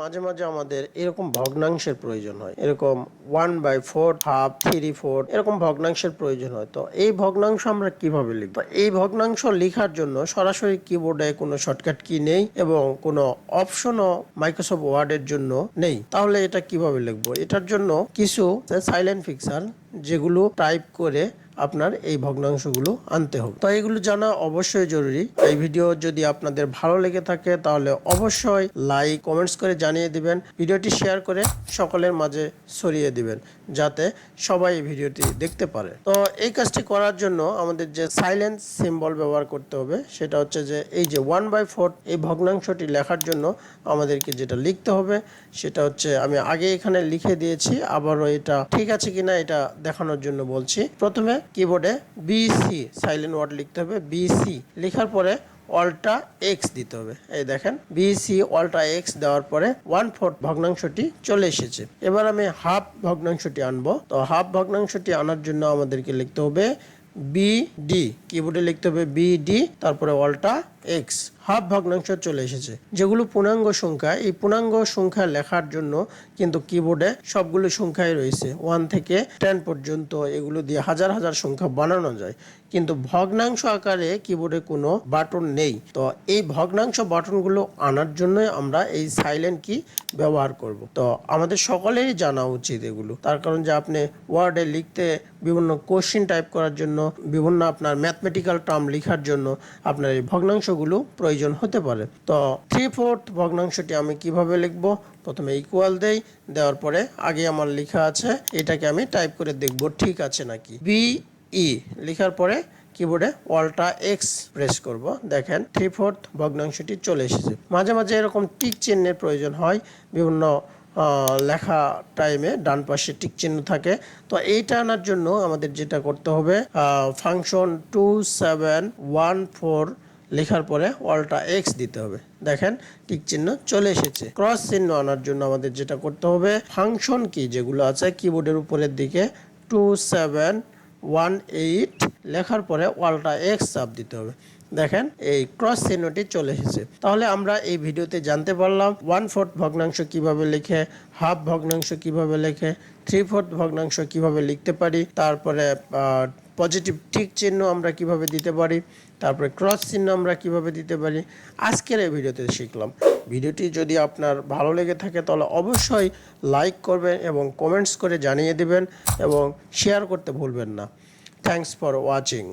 মাঝে মাঝে আমাদের এরকম ভগ্নাংশের প্রয়োজন হয়। এরকম one by four half three four এরকম ভগ্নাংশের প্রয়োজন হয়। তো এই ভগ্নাংশ আমরা কীভাবে লিখব? এই ভগ্নাংশ লেখার জন্য সরাসরি কিবোর্ডে কোনো শর্টকাট কি নেই এবং কোনো অপশনও মাইক্রোসফট ওয়ার্ডের জন্য নেই। তাহলে এটা কীভাবে লিখব? এটার জন্য কিছু সাইলেন্ট ফিক্সার যেগুলো টাইপ করে আপনার এই ভগ্নাংশগুলো আনতে হবে তো এগুলো জানা অবশ্যই জরুরি। এই ভিডিও যদি আপনাদের ভালো লেগে থাকে, তাহলে অবশ্যই লাইক কমেন্টস করে জানিয়ে দিবেন। ভিডিওটি শেয়ার করে সকলের মাঝে ছড়িয়ে দিবেন, যাতে সবাই এই ভিডিওটি দেখতে পারে। তো এই কাজটি করার জন্য আমাদের যে সাইলেন্স সিম্বল ব্যবহার করতে হবে, সেটা হচ্ছে যে এই যে ওয়ান বাই ফোর এই ভগ্নাংশটি লেখার জন্য আমাদেরকে যেটা লিখতে হবে, সেটা হচ্ছে আমি আগে এখানে লিখে দিয়েছি, আবারও এটা ঠিক আছে কিনা এটা দেখানোর জন্য বলছি। প্রথমে কিবোর্ডে বিসি সাইলেন্ট ওয়ার্ড লিখতে হবে। বিসি লেখার পরে অল্টা এক্স দিতে হবে। এই দেখেন বিসি অল্টা এক্স দেওয়ার পরে ওয়ান ফোর্থ ভগ্নাংশটি চলে এসেছে। এবার আমি হাফ ভগ্নাংশটি আনব। তো হাফ ভগ্নাংশটি আনার জন্য আমাদেরকে লিখতে হবে বিডি কিবোর্ডে লিখতে হবে বিডি তারপরে অল্টা এক্স হাফ ভগ্নাংশ চলে এসেছে। যেগুলো পূর্ণাঙ্গ সংখ্যা, এই পূর্ণাঙ্গ সংখ্যা লেখার জন্য কিন্তু কিবোর্ডে সবগুলো সংখ্যাই রয়েছে। ওয়ান থেকে টেন পর্যন্ত এগুলো দিয়ে হাজার হাজার সংখ্যা বানানো যায়। কিন্তু ভগ্নাংশ আকারে কিবোর্ডে কোনো বাটন নেই। তো এই ভগ্নাংশ বাটনগুলো আনার জন্য আমরা এই সাইলেন্ট কি ব্যবহার করব। তো আমাদের সকলেরই জানা উচিত এগুলো। তার কারণ যে আপনি ওয়ার্ডে লিখতে বিভিন্ন কোশ্চিন টাইপ করার জন্য, বিভিন্ন আপনার ম্যাথমেটিক্যাল টার্ম লেখার জন্য আপনার এই ভগ্নাংশগুলো প্রয়োজন হতে পারে। তো থ্রি ফোর্থ ভগ্নাংশটি আমি কীভাবে লিখব? প্রথমে ইকুয়াল দেই, দেওয়ার পরে আগে আমার লেখা আছে, এটাকে আমি টাইপ করে দেখব ঠিক আছে নাকি। বি ই লেখার পরে কিবোর্ডে অল্টা এক্স প্রেস করব। দেখেন থ্রি ফোর্থ ভগ্নাংশটি চলে এসেছে। মাঝে মাঝে এরকম টিক চিহ্নের প্রয়োজন হয়, বিভিন্ন লেখা টাইমে ডান পাশে টিক চিহ্ন থাকে। তো এইটা আনার জন্য আমাদের যেটা করতে হবে function two seven one four লেখার পরে অল্টা এক্স দিতে হবে। দেখেন, টিক চিহ্ন চলে এসেছে। ক্রস চিহ্ন আনার জন্য আমাদের যেটা করতে হবে, ফাংশন কি যেগুলো আছে কিবোর্ডের উপরের দিকে, টু সেভেন ওয়ান এইট লেখার পরে ওয়ালটা এক্স চাপ দিতে হবে। দেখেন, এই ক্রস চিহ্নটি চলে এসেছে। তাহলে আমরা এই ভিডিওতে জানতে পারলাম ওয়ান ফোর্থ ভগ্নাংশ কীভাবে লিখে, হাফ ভগ্নাংশ কীভাবে লেখে, থ্রি ফোর্থ ভগ্নাংশ কীভাবে লিখতে পারি, তারপরে পজিটিভ ঠিক চিহ্ন আমরা কীভাবে দিতে পারি, তারপরে ক্রস চিহ্ন আমরা কীভাবে দিতে পারি, আজকের এই ভিডিওতে শিখলাম। ভিডিওটি যদি আপনার ভালো লেগে থাকে তাহলে অবশ্যই লাইক করবেন এবং কমেন্টস করে জানিয়ে দেবেন এবং শেয়ার করতে ভুলবেন না। Thanks for watching